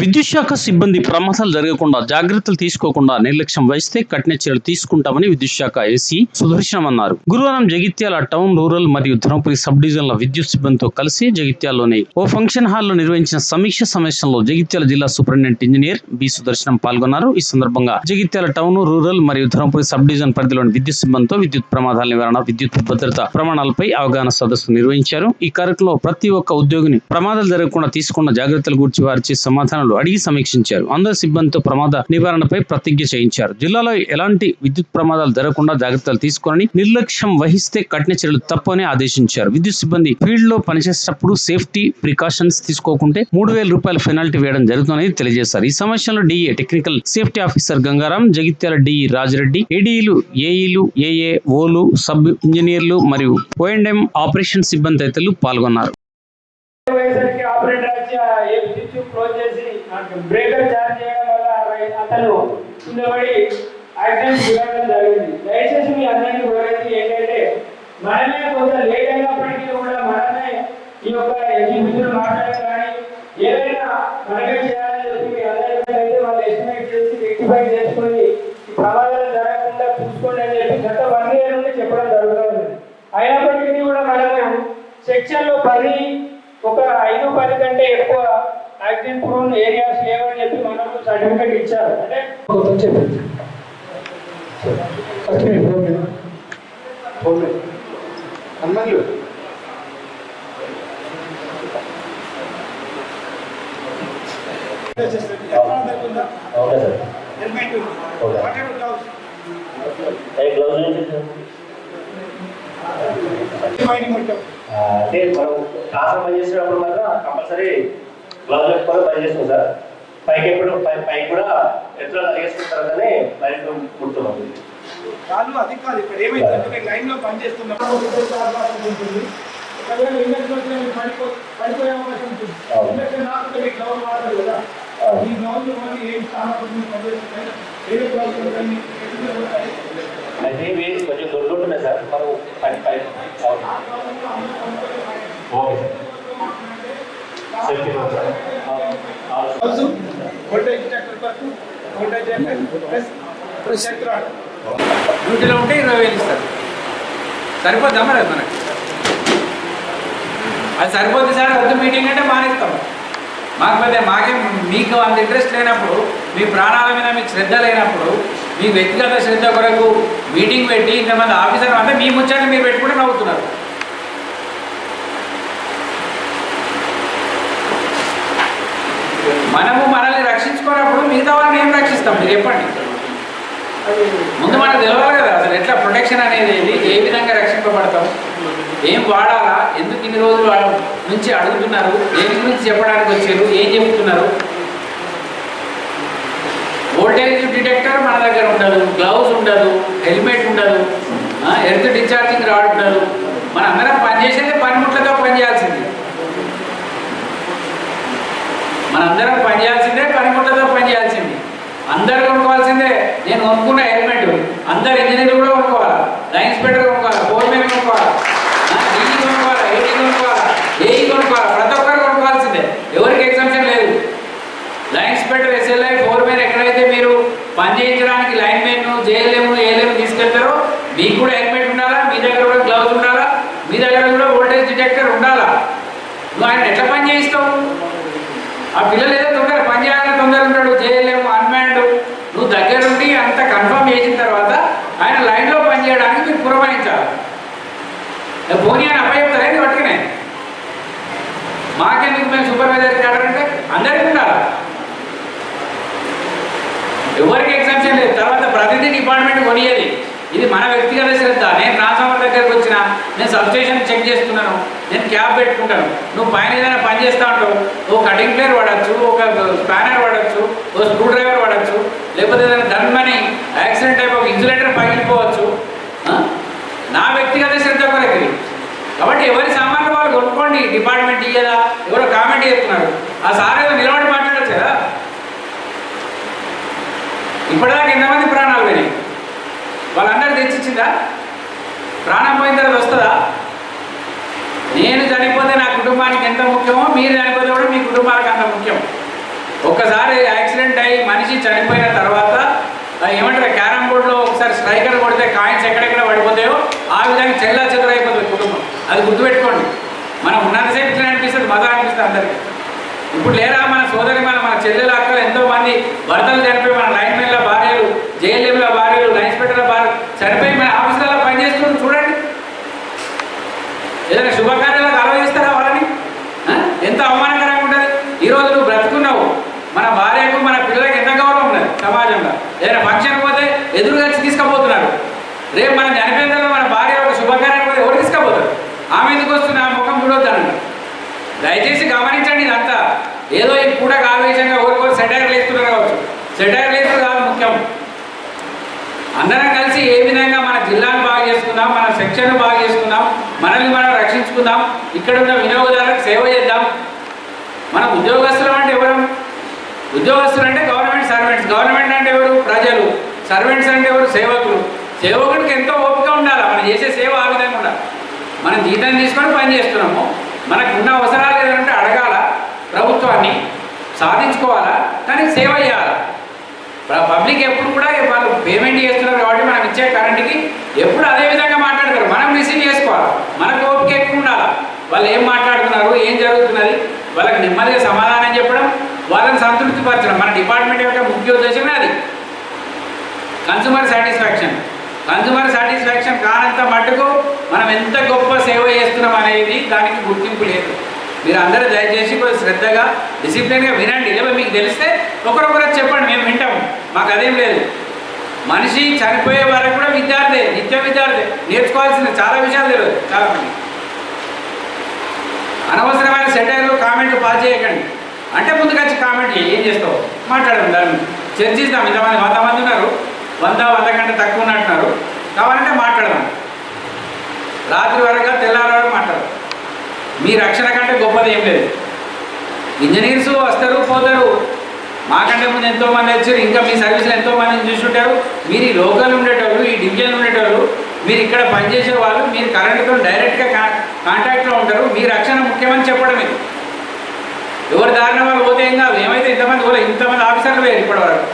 విద్యుత్ శాఖ సిబ్బంది ప్రమాదాలు జరగకుండా జాగ్రత్తలు తీసుకోకుండా నిర్లక్ష్యం వహిస్తే కఠిన చర్యలు తీసుకుంటామని విద్యుత్ శాఖ ఏసీ సుదర్శనం అన్నారు గురువారం జగిత్యాల టౌన్ రూరల్ మరియు ధర్మపురి సబ్ డివిజన్ల విద్యుత్ సిబ్బందితో కలిసి జగిత్యాలలోని ఓ ఫంక్షన్ హాల్లో నిర్వహించిన సమీక్ష సమావేశంలో జగిత్యాల జిల్లా సూపరింటెండెంట్ ఇంజనీర్ బి సుదర్శనం పాల్గొన్నారు. ఈ సందర్భంగా జగిత్యాల టౌన్ రూరల్ మరియు ధర్మపురి సబ్ డివిజన్ పరిధిలోని విద్యుత్ సిబ్బందితో విద్యుత్ ప్రమాదాల నివారణ విద్యుత్ భద్రత ప్రమాణాలపై అవగాహన సదస్సు నిర్వహించారు. ఈ కార్యక్రమంలో ప్రతి ఒక్క ఉద్యోగిని ప్రమాదాలు జరగకుండా తీసుకున్న జాగ్రత్తల గురించి వారిచే సమాధానాలు అడిగి సమీక్షించారు. అందరు సిబ్బందితో ప్రమాద నివారణపై ప్రతిజ్ఞ చేయించారు. జిల్లాలో ఎలాంటి విద్యుత్ ప్రమాదాలు జరగకుండా జాగ్రత్తలు తీసుకొని నిర్లక్ష్యం వహిస్తే కఠిన చర్యలు తప్పని ఆదేశించారు. విద్యుత్ సిబ్బంది ఫీల్డ్లో పనిచేసేటప్పుడు సేఫ్టీ ప్రికాషన్స్ తీసుకోకుంటే మూడు వేల రూపాయల పెనాల్టీ వేయడం జరుగుతుందని తెలియజేశారు. ఈ సమావేశంలో DA technical safety officer Gangaram Jagtial DE Rajireddy ఏడీలు ఏఈలు ఏఏ ఓలు సబ్ ఇంజనీర్లు మరియు ఓఎండ్ఎం ఆపరేషన్ సిబ్బంది తదితరులు పాల్గొన్నారు. పోయేసరికి ఆపరేటర్ వచ్చి ఏ స్విచ్ క్లోజ్ చేసి బ్రేకర్ చార్జ్ చేయడం వల్ల అతను కింద పడి యాక్సిడెంట్ జరగడం జరిగింది. దయచేసి మీ అందరికీ కోరేది ఏంటంటే మనమే కొంత లేట్ అయినప్పటికీ కూడా మనమే ఈ యొక్క ఎగ్జిబిషన్ మాట్లాడే కానీ ఏదైనా మనమే చేయాలని చెప్పి మీ అందరికీ అయితే వాళ్ళు ఎస్టిమేట్ చేసి రెక్టిఫై చేసుకొని ఈ ప్రమాదాలు జరగకుండా చూసుకోండి అని చెప్పి గత వన్ ఇయర్ నుండి చెప్పడం జరుగుతుంది అయినప్పటికీ కూడా మనము సెక్షన్లో పది ఒక ఐదు పది కంటే ఎక్కువ యాక్సిడెంట్ ప్రోన్ ఏరియాస్ లేవని చెప్పి మనకు సర్టిఫికెట్ ఇచ్చారు. అంటే మీద. అమ్మలు ఓకే సార్ ఓకే గ్లౌజ్ అంటే మనం పని చేసేటప్పుడు మాత్రం కంపల్సరీ గ్లౌజ్ పెట్టుకొని పని చేస్తాం సార్. పైకి ఎప్పుడు పై కూడా ఎత్తులో కుడుతున్నాం కాదు అది కాదు. ఇక్కడ ఏమైందంటే ఉంటుంది. ఒకవేళ ఇండక్షన్ పడిపో పడిపోయే అవకాశం ఉంటుంది. ఇండక్షన్ గ్లౌజ్ వాడదు కదా. ఈ గ్లౌజ్ ఏం చాలా పడుతుంది అయితే సార్ మనం పని పై అవును. ఓకే డ్యూటీలో ఉంటే ఇరవై వేలు ఇస్తారు సరిపోద్దా మరి అది మనకి అది సరిపోద్ది సార్ వద్దు మీటింగ్ అంటే మానేస్తాం మాకు పెద్ద మాకేం మీకు అంత ఇంట్రెస్ట్ లేనప్పుడు మీ ప్రాణాల మీద మీకు శ్రద్ధ లేనప్పుడు మీ వ్యక్తిగత శ్రద్ధ కొరకు మీటింగ్ పెట్టి ఇంతమంది ఆఫీసర్ అంటే మీ ముచ్చట్లు మీరు పెట్టుకుంటే నవ్వుతున్నారు. మనము మనల్ని రక్షించుకున్నప్పుడు మిగతా వాళ్ళని ఏం రక్షిస్తాం? మీరు చెప్పండి. ముందు మనకు తెలవాలి కదా అసలు ఎట్లా ప్రొటెక్షన్ అనేది ఏ విధంగా రక్షింపబడతాం? ఏం వాడాలా? ఎందుకు ఇన్ని రోజులు వాళ్ళ నుంచి అడుగుతున్నారు? దేని గురించి చెప్పడానికి వచ్చారు? ఏం చెబుతున్నారు వోల్టేజ్ డిటెక్టర్ ఉండదు గ్లౌజ్ ఉండదు హెల్మెట్ ఉండదు ఎర్త్ డిశ్చార్జింగ్ రాడ్ ఉండదు మన అందరం పనిచేసేది పనిముట్లతో పనిచేయాల్సింది మనందరం పనిచేయాల్సిందే పనిముట్లతో పనిచేయాల్సింది అందరు కొనుక్కోవాల్సిందే నేను కొనుక్కున్న హెల్మెట్ అందరు ఇంజనీర్లు కూడా కొనుక్కోవాలి? లైన్ ఇన్స్పెక్టర్ కొనుక్కోవాలి? ఫోర్మెన్ కొనుక్కోవాలి? డీఈ కొనుక్కోవాలి? ఏఈ కొనుక్కోవాలి? ఏఈ కొనుక్కోవాలి? ప్రతి ఒక్కరు కొనుక్కోవాల్సిందే. ఎవరికి ఎగ్జామ్షన్ లేదు. లైన్ ఇన్స్పెక్టర్ ఎస్ఎల్ఐ ఫోర్మెన్ ఎక్కడైతే మీరు పని చేయించడానికి లైన్ జేఎల్ఎం ఏఎల్ఎం తీసుకెళ్తారో? మీకు కూడా హెల్మెట్ ఉండాలా? మీ దగ్గర కూడా గ్లౌజ్ ఉండాలా? మీ దగ్గర కూడా ఓల్టేజ్ డిటెక్టర్ ఉండాలా? నువ్వు ఆయన ఎట్లా పని చేయిస్తావు? ఆ పిల్లలు ఏదో తొందర పని చేయాలని తొందర ఉంటాడు చేయలేము అన్మాండ్ నువ్వు దగ్గరుండి అంత కన్ఫర్మ్ చేసిన తర్వాత ఆయన లైన్లో పని చేయడానికి మీరు పురమాయించాలి ఏ పోనీ అని అప్పచెప్తారా ఇది పట్టుకునే మాకెందుకు మేము సూపర్వైజర్ క్యాడర్ అంటే అందరికీ ఉండాలి ఎవరికి ఎగ్జామ్షన్ లేదు తర్వాత డిపార్ట్మెంట్ కొనియది ఇది మన వ్యక్తిగత శ్రద్ధ. నేను ట్రాన్స్ఫార్మర్ దగ్గరకు వచ్చిన నేను సబ్స్టేషన్ చెక్ చేస్తున్నాను నేను క్యాబ్ పెట్టుకుంటాను. నువ్వు పైన ఏదైనా పని చేస్తా ఉంటావు ఓ కటింగ్ ప్లేయర్ వాడచ్చు ఒక స్పానర్ వాడచ్చు ఓ స్క్రూ డ్రైవర్ వాడచ్చు లేకపోతే ఏదైనా ధన్మని యాక్సిడెంట్ టైప్ ఒక ఇన్సులేటర్ పగిలిపోవచ్చు. నా వ్యక్తిగత శ్రద్ధ కొరకు కాబట్టి ఎవరి సామాన్లు వాళ్ళు కొనుక్కోండి డిపార్ట్మెంట్ ఇయ్యదా? ఎవరో కామెంట్ చేస్తున్నారు. ఆ సార్ వచ్చిందా? ప్రాణం పోయిన తర్వాత వస్తుందా? నేను చనిపోతే నా కుటుంబానికి ఎంత ముఖ్యమో మీరు చనిపోతే కూడా మీ కుటుంబానికి అంత ముఖ్యం. ఒక్కసారి యాక్సిడెంట్ అయ్యి మనిషి చనిపోయిన తర్వాత ఏమంటారు క్యారమ్ బోర్డులో ఒకసారి స్ట్రైకర్ కొడితే కాయిన్స్ ఎక్కడెక్కడ పడిపోతాయో ఆ విధంగా చెల్లా చెదరైపోతుంది కుటుంబం. అది గుర్తుపెట్టుకోండి. మనం ఉన్నంతసేపు ఇట్లా అనిపిస్తుంది మజా అనిపిస్తుంది అందరికీ. ఇప్పుడు లేరా మన సోదరి మన మన చెల్లెల అక్కలు ఎంతో మంది భర్తలు చనిపోయి మన లైన్ మెన్ల భార్యలు జేఎల్ఎంల భార్యలు లైన్స్ పెట్టల భార్య సరిపోయి మన ఆఫీసులలో పనిచేస్తున్నారు చూడండి. ఏదైనా శుభకార్యాలకు ఆలోచిస్తారా వాళ్ళని? ఎంత అవమానకరంగా ఉంటుంది. ఈరోజు నువ్వు బ్రతుకున్నావు. మన భార్యకు మన పిల్లలకు ఎంత గౌరవం ఉన్నది సమాజంలో? ఏదైనా ఫంక్షన్ పోతే ఎదురుగా కలిసి తీసుకుపోతున్నారు. రేపు మనం చనిపోయిన మన భార్య ఒక శుభకార్యానికి పోతే ఎవరు తీసుకుపోతారు? ఆమె ఎందుకు వస్తుంది? ఆ ముఖం చూడొద్దానండి దయచేసి గమనించండి ఇదంతా. ఏదో ఈ కూడా ఆవేశంగా ఊరికో సెటైర్లు వేస్తున్నారు కావచ్చు. సెటైర్లు వేస్తున్నారు కాదు ముఖ్యం. అందరం కలిసి ఏ విధంగా మన జిల్లాను బాగా చేసుకుందాం మన సెక్షన్ బాగా చేసుకుందాం మనల్ని మనం రక్షించుకుందాం ఇక్కడ ఉన్న వినియోగదారులకు సేవ చేద్దాం. మన ఉద్యోగస్తులు అంటే ఎవరు? ఉద్యోగస్తులు అంటే గవర్నమెంట్ సర్వెంట్స్. గవర్నమెంట్ అంటే ఎవరు? ప్రజలు. సర్వెంట్స్ అంటే ఎవరు? సేవకులు. సేవకుడికి ఎంతో ఓపిక ఉండాలి. మనం చేసే సేవ ఆ విధంగా ఉండాలి. మనం జీతం తీసుకొని పని చేస్తున్నాము. మనకు ఉన్న అవసరాలు ఏదంటే అడగాల? ప్రభుత్వాన్ని సాధించుకోవాలా? దానికి సేవ చేయాలా? పబ్లిక్ ఎప్పుడు కూడా వాళ్ళు పేమెంట్ చేస్తున్నారు కాబట్టి మనం ఇచ్చే కరెంట్కి ఎప్పుడు అదే విధంగా మాట్లాడతారు. మనం రిసీవ్ చేసుకోవాలి. మనకు ఓపిక ఎక్కువ ఉండాలి. వాళ్ళు ఏం మాట్లాడుతున్నారు ఏం జరుగుతున్నది వాళ్ళకి నెమ్మదిగా సమాధానం చెప్పడం వాళ్ళని సంతృప్తి పరచడం మన డిపార్ట్మెంట్ యొక్క ముఖ్య ఉద్దేశమే అది. కన్సూమర్ సాటిస్ఫాక్షన్ కన్సూమర్ సాటిస్ఫాక్షన్ కానంత మట్టుకు మనం ఎంత గొప్ప సేవ చేస్తున్నాం అనేది దానికి గుర్తింపు లేదు. మీరు అందరూ దయచేసి కొంచెం శ్రద్ధగా డిసిప్లిన్గా వినండి. లేదా మీకు తెలిస్తే ఒకరొకరు చెప్పండి. మేము వింటాము. మాకు అదేం లేదు. మనిషి చనిపోయే వరకు కూడా విద్యార్థి నిత్య విద్యార్థి. నేర్చుకోవాల్సిన చాలా విషయాలు తెలియదు చాలామంది అనవసరమైన సెటైర్లు కామెంట్లు పాస్ చేయకండి. అంటే ముందుకొచ్చి కామెంట్ ఏం చేస్తావు? మాట్లాడండి దాన్ని. చర్చిస్తాం. ఇంతమంది వంద మంది ఉన్నారు. వంద వంద కంటే తక్కువ ఉన్నట్టున్నారు. కావాలంటే మాట్లాడదాం. రాత్రి వరకు తెల్లారి వరకు మాట్లాడదాం. మీ రక్షణ కంటే గొప్పది ఏం లేదు. ఇంజనీర్స్ వస్తారు పోతారు. మాకంటే ముందు ఎంతో మంది వచ్చారు ఇంకా మీ సర్వీస్లో ఎంతో మందిని చూసుంటారు. మీరు ఈ లోకల్ ఉండేటోళ్ళు ఈ డివిజన్ ఉండేటోళ్ళు మీరు ఇక్కడ పనిచేసే వాళ్ళు మీరు కరెంట్తో డైరెక్ట్గా కా కాంటాక్ట్లో ఉంటారు. మీ రక్షణ ముఖ్యమని చెప్పడం ఇది. ఎవరి దారిన వాళ్ళు పోతే ఏం కాదు. ఏమైతే ఇంతమంది పోలే ఇంతమంది ఆఫీసర్లు వేరు ఇప్పటివరకు.